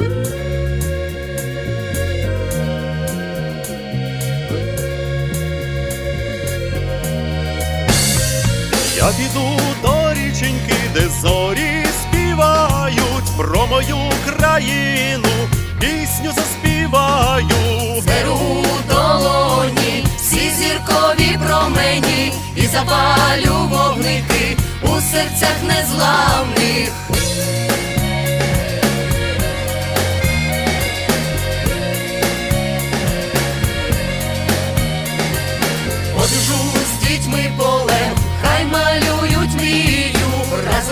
Я піду до річеньки, де зорі співають про мою країну, пісню заспіваю. Зберу долоні всі зіркові промені і запалю вогники у серцях незламних.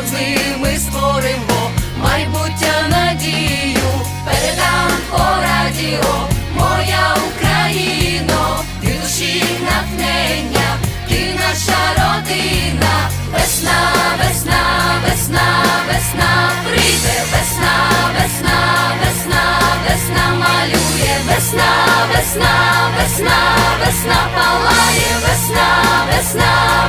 Разом з ними створимо майбуття надію, передам по радіо, моя Україно, ти душі натхнення, ти наша родина, весна, весна, весна, весна, прийде весна, весна, весна, весна малює, весна, весна, весна, весна палає, весна, весна,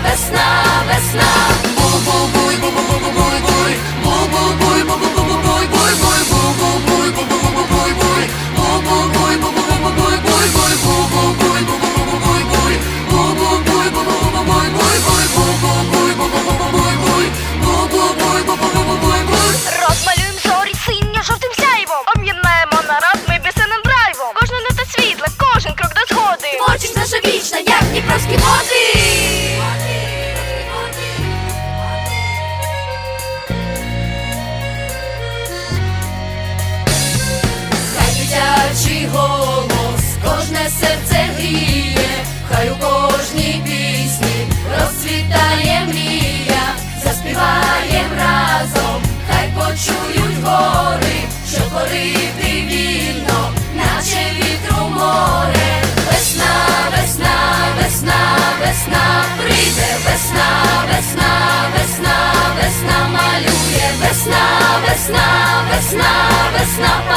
голос, кожне серце гріє, хай у кожній пісні розцвітає мрія, заспіваєм разом, хай почують гори, що порити вільно, наче вітру море. Весна, весна, весна, весна, прийде весна, весна, весна, весна малює, весна, весна, весна, весна